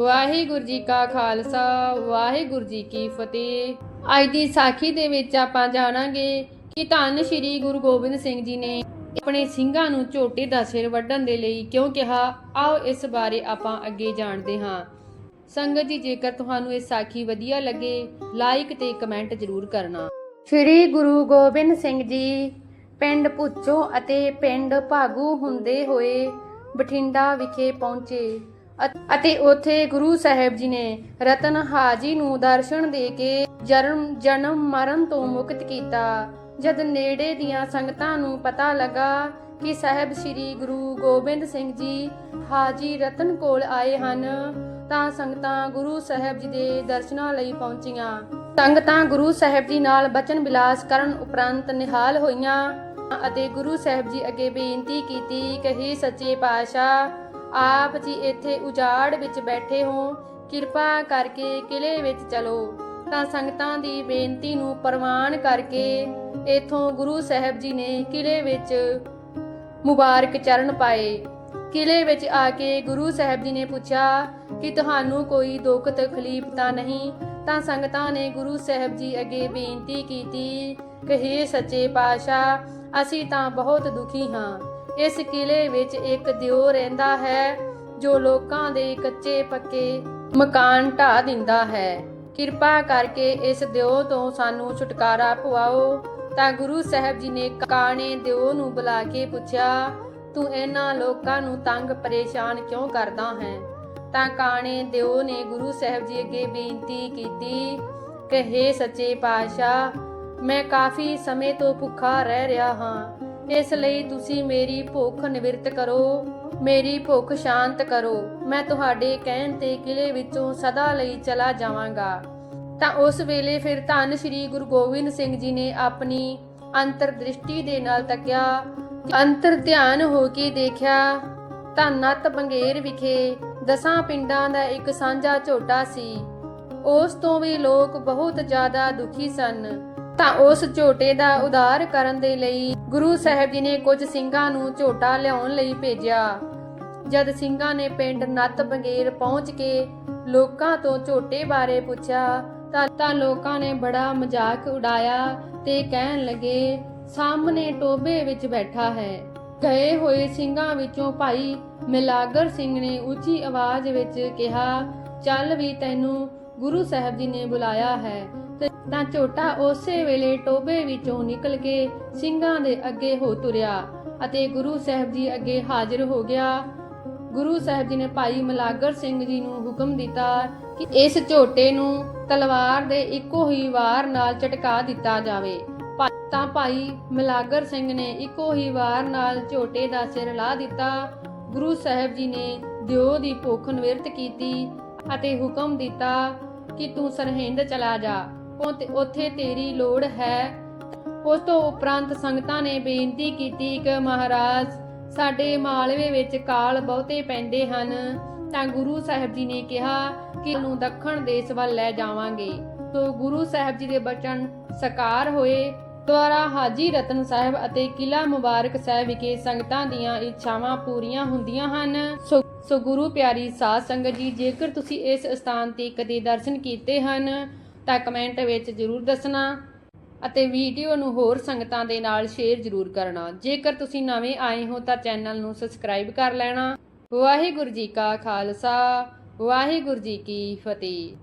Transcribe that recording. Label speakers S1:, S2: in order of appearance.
S1: ਵਾਹਿਗੁਰੂ ਜੀ ਕਾ ਖਾਲਸਾ, ਵਾਹਿਗੁਰੂ ਜੀ ਕੀ ਫਤਿਹ। ਅੱਜ ਦੀ ਸਾਖੀ ਦੇ ਵਿੱਚ ਆਪਾਂ ਜਾਣਾਂਗੇ ਕਿ ਧੰਨ ਸ਼੍ਰੀ ਗੁਰੂ ਗੋਬਿੰਦ ਸਿੰਘ ਜੀ ਨੇ ਆਪਣੇ ਸਿੰਘਾਂ ਨੂੰ ਝੋਟੇ ਦਾ ਸਿਰ ਵੱਢਣ ਦੇ ਲਈ ਕਿਉਂ ਕਿਹਾ? ਆਓ ਇਸ ਬਾਰੇ ਆਪਾਂ ਅੱਗੇ ਜਾਣਦੇ ਹਾਂ। ਸੰਗਤ ਜੀ, ਜੇਕਰ ਤੁਹਾਨੂੰ ਇਹ ਸਾਖੀ ਵਧੀਆ ਲੱਗੇ ਲਾਈਕ ਤੇ ਕਮੈਂਟ ਜ਼ਰੂਰ ਕਰਨਾ। ਸ਼੍ਰੀ ਗੁਰੂ ਗੋਬਿੰਦ ਸਿੰਘ ਜੀ, ਪਿੰਡ ਪੁੱਚੋ ਅਤੇ ਪਿੰਡ ਭਾਗੂ ਹੁੰਦੇ ਹੋਏ ਬਠਿੰਡਾ ਵਿਖੇ ਪਹੁੰਚੇ। ਅਤੇ ਉੱਥੇ ਗੁਰੂ ਸਾਹਿਬ ਜੀ ਨੇ ਰਤਨ ਹਾਜੀ ਨੂੰ ਦਰਸ਼ਨ ਦੇ ਕੇ ਜਨਮ ਜਨਮ ਮਰਨ ਤੋਂ ਮੁਕਤ ਕੀਤਾ। ਜਦ ਨੇੜੇ ਦੀਆਂ ਸੰਗਤਾਂ ਨੂੰ ਪਤਾ ਲੱਗਾ ਕਿ ਸਾਹਿਬ ਸ੍ਰੀ ਗੁਰੂ ਗੋਬਿੰਦ ਸਿੰਘ ਜੀ ਹਾਜੀ ਰਤਨ ਕੋਲ ਆਏ ਹਨ, ਤਾਂ ਸੰਗਤਾਂ ਗੁਰੂ ਸਾਹਿਬ ਜੀ ਦੇ ਦਰਸ਼ਨਾਂ ਲਈ ਪਹੁੰਚੀਆਂ। ਸੰਗਤਾਂ ਗੁਰੂ ਸਾਹਿਬ ਜੀ ਨਾਲ ਬਚਨ ਬਿਲਾਸ ਕਰਨ ਉਪਰੰਤ ਨਿਹਾਲ ਹੋਈਆਂ ਅਤੇ ਗੁਰੂ ਸਾਹਿਬ ਜੀ ਅੱਗੇ ਬੇਨਤੀ ਕੀਤੀ ਕਿ ਸੱਚੇ ਪਾਤਸ਼ਾਹ ਆਪ ਜੀ ਇੱਥੇ ਉਜਾੜ ਵਿੱਚ ਬੈਠੇ ਹੋ, ਕਿਰਪਾ ਕਰਕੇ ਕਿਲੇ ਵਿੱਚ ਚਲੋ। ਤਾਂ ਸੰਗਤਾਂ ਦੀ ਬੇਨਤੀ ਨੂੰ ਪ੍ਰਵਾਨ ਕਰਕੇ ਇਥੋਂ ਗੁਰੂ ਸਾਹਿਬ ਜੀ ਨੇ ਕਿਲੇ ਵਿੱਚ ਮੁਬਾਰਕ ਚਰਨ ਪਾਏ। ਕਿਲੇ ਵਿੱਚ ਆ ਕੇ ਗੁਰੂ ਸਾਹਿਬ ਜੀ ਨੇ ਪੁੱਛਿਆ ਕਿ ਤੁਹਾਨੂੰ ਕੋਈ ਦੁੱਖ ਤਕਲੀਫ ਤਾਂ ਨਹੀਂ? ਤਾਂ ਸੰਗਤਾਂ ਨੇ ਗੁਰੂ ਸਾਹਿਬ ਜੀ ਅੱਗੇ ਬੇਨਤੀ ਕੀਤੀ ਕਿ, ਹੇ ਸੱਚੇ ਪਾਤਸ਼ਾਹ, ਅਸੀਂ ਤਾਂ ਬਹੁਤ ਦੁਖੀ ਹਾਂ। ਇਸ ਕਿਲੇ ਵਿੱਚ ਇੱਕ ਦਿਓ ਰਹਿੰਦਾ ਹੈ, ਜੋ ਲੋਕਾਂ ਦੇ ਕੱਚੇ ਪੱਕੇ ਮਕਾਨ ਢਾ ਦਿੰਦਾ ਹੈ। ਕਿਰਪਾ ਕਰਕੇ ਇਸ ਦਿਓ ਤੋਂ ਸਾਨੂੰ ਛੁਟਕਾਰਾ ਪਵਾਓ ਤਾਂ ਗੁਰੂ ਸਾਹਿਬ ਜੀ ਨੇ ਕਾਣੇ ਦਿਓ ਨੂੰ ਬੁਲਾ ਕੇ ਪੁੱਛਿਆ, ਤੂੰ ਇਹਨਾਂ ਲੋਕਾਂ ਨੂੰ ਤੰਗ ਪਰੇਸ਼ਾਨ ਕਿਉਂ ਕਰਦਾ ਹੈ? ਤਾਂ ਕਾਣੇ ਦਿਓ ਨੇ ਗੁਰੂ ਸਾਹਿਬ ਜੀ ਅੱਗੇ ਬੇਨਤੀ ਕੀਤੀ ਕਿ ਹੇ ਸੱਚੇ ਪਾਤਸ਼ਾਹ, ਮੈਂ ਕਾਫੀ ਸਮੇਂ ਤੋਂ ਭੁੱਖਾ ਰਹਿ ਰਿਹਾ ਹਾਂ। ਇਸ ਲਈ ਤੁਸੀਂ ਮੇਰੀ ਭੁੱਖ ਨਿਵਰਤ ਕਰੋ, ਮੇਰੀ ਭੁੱਖ ਸ਼ਾਂਤ ਕਰੋ। ਮੈਂ ਤੁਹਾਡੇ ਕਹਿਣ ਤੇ ਕਿਲੇ ਵਿੱਚੋਂ ਸਦਾ ਲਈ ਚਲਾ ਜਾਵਾਂਗਾ। ਤਾਂ ਉਸ ਵੇਲੇ ਫਿਰ ਧੰਨ ਸ਼੍ਰੀ ਗੁਰੂ ਗੋਬਿੰਦ ਸਿੰਘ ਜੀ ਨੇ ਆਪਣੀ ਅੰਤਰ ਦ੍ਰਿਸ਼ਟੀ ਦੇ ਨਾਲ ਤੱਕਿਆ ਅੰਤਰ ਧਿਆਨ ਹੋ ਕੇ ਦੇਖਿਆ ਤਾਂ ਨੱਤ ਬੰਗੇਰ ਵਿਖੇ ਦਸਾਂ ਪਿੰਡਾਂ ਦਾ ਇੱਕ ਸਾਂਝਾ ਝੋਟਾ ਸੀ। ਉਸ ਤੋਂ ਵੀ ਲੋਕ ਬਹੁਤ ਜ਼ਿਆਦਾ ਦੁਖੀ ਸਨ। ਤਾਂ ਉਸ ਝੋਟੇ ਦਾ ਉਦਾਰ ਕਰਨ ਦੇ ਲਈ ਗੁਰੂ ਸਾਹਿਬ ਜੀ ਨੇ ਕੁਝ ਸਿੰਘਾਂ ਨੂੰ ਝੋਟਾ ਲਿਆਉਣ ਲਈ ਭੇਜਿਆ। ਜਦ ਸਿੰਘਾਂ ਨੇ ਪਿੰਡ ਨੱਤ ਬੰਗੇਰ ਪਹੁੰਚ ਕੇ ਲੋਕਾਂ ਤੋਂ ਝੋਟੇ ਬਾਰੇ ਪੁੱਛਿਆ, ਤਾਂ ਤਾਂ ਲੋਕਾਂ ਨੇ ਬੜਾ ਮਜ਼ਾਕ ਉਡਾਇਆ ਤੇ ਕਹਿਣ ਲੱਗੇ, ਸਾਹਮਣੇ ਟੋਬੇ ਵਿੱਚ ਬੈਠਾ ਹੈ। ਗਏ ਹੋਏ ਸਿੰਘਾਂ ਵਿੱਚੋਂ ਭਾਈ ਮਿਲਾਗਰ ਸਿੰਘ ਨੇ ਉੱਚੀ ਆਵਾਜ਼ ਵਿੱਚ ਕਿਹਾ, ਚੱਲ ਵੀ ਤੈਨੂੰ ਗੁਰੂ ਸਾਹਿਬ ਜੀ ਨੇ ਬੁਲਾਇਆ ਹੈ। ਤਾਂ ਝੋਟਾ ਉਸੇ ਵੇਲੇ ਟੋਬੇ ਵਿੱਚੋਂ ਨਿਕਲ ਕੇ ਸਿੰਘਾਂ ਦੇ ਅੱਗੇ ਹੋ ਤੁਰਿਆ ਅਤੇ ਗੁਰੂ ਸਾਹਿਬ ਜੀ ਅੱਗੇ ਹਾਜ਼ਰ ਹੋ ਗਿਆ। ਗੁਰੂ ਸਾਹਿਬ ਜੀ ਨੇ ਭਾਈ ਮਲਾਗਰ ਸਿੰਘ ਜੀ ਨੂੰ ਹੁਕਮ ਦਿੱਤਾ ਕਿ ਇਸ ਝੋਟੇ ਨੂੰ ਤਲਵਾਰ ਦੇ ਇੱਕੋ ਹੀ ਵਾਰ ਨਾਲ ਝਟਕਾ ਦਿੱਤਾ ਜਾਵੇ। ਤਾਂ ਭਾਈ ਮਲਾਗਰ ਸਿੰਘ ਨੇ ਇੱਕੋ ਹੀ ਵਾਰ ਨਾਲ ਝੋਟੇ ਦਾ ਸਿਰ ਲਾ ਦਿੱਤਾ। ਗੁਰੂ ਸਾਹਿਬ ਜੀ ਨੇ ਦਿਓ ਦੀ ਭੁੱਖ ਨਿਵਰਤ ਕੀਤੀ ਅਤੇ ਹੁਕਮ ਦਿੱਤਾ ਕਿ ਤੂੰ ਸਰਹਿੰਦ ਚਲਾ ਜਾ। ਉਥੇ- ਤੇਰੀ ਲੋੜ ਹੈ। ਉਸ ਤੋਂ ਉਪਰੰਤ ਸੰਗਤਾਂ ਨੇ ਬੇਨਤੀ ਕੀਤੀ ਕਿ ਮਹਾਰਾਜ, ਸਾਡੇ ਮਾਲਵੇ ਵਿੱਚ ਕਾਲ ਬਹੁਤੇ ਪੈਂਦੇ ਹਨ। ਤਾਂ ਗੁਰੂ ਸਾਹਿਬ ਜੀ ਨੇ ਕਿਹਾ ਕਿ ਨੂੰ ਦੱਖਣ ਦੇਸ਼ ਵੱਲ ਲੈ ਜਾਵਾਂਗੇ। ਤੋਂ ਗੁਰੂ ਸਾਹਿਬ ਜੀ ਦੇ ਬਚਨ ਸਕਾਰ ਹੋਏ। ਦੁਆਰਾ ਹਾਜੀ ਰਤਨ ਸਾਹਿਬ ਅਤੇ ਕਿਲਾ ਮੁਬਾਰਕ ਸਾਹਿਬ ਵਿਖੇ ਸੰਗਤਾਂ ਦੀਆਂ ਇੱਛਾਵਾਂ ਪੂਰੀਆਂ ਹੁੰਦੀਆਂ ਹਨ। ਸੋ ਸੋ ਗੁਰੂ ਪਿਆਰੀ ਸਾਧ ਸੰਗਤ ਜੀ, ਜੇਕਰ ਤੁਸੀਂ ਇਸ ਸਥਾਨ ਤੇ ਕਦੇ ਦਰਸ਼ਨ ਕੀਤੇ ਹਨ ਤਾਂ ਕਮੈਂਟ ਵਿੱਚ ਜ਼ਰੂਰ ਦੱਸਣਾ ਅਤੇ ਵੀਡੀਓ ਨੂੰ ਹੋਰ ਸੰਗਤਾਂ ਦੇ ਨਾਲ ਸ਼ੇਅਰ ਜ਼ਰੂਰ ਕਰਨਾ। ਜੇਕਰ ਤੁਸੀਂ ਨਵੇਂ ਆਏ ਹੋ ਤਾਂ ਚੈਨਲ ਨੂੰ ਸਬਸਕ੍ਰਾਈਬ ਕਰ ਲੈਣਾ। ਵਾਹਿਗੁਰੂ ਜੀ ਕਾ ਖਾਲਸਾ, ਵਾਹਿਗੁਰੂ ਜੀ ਕੀ ਫਤਿਹ।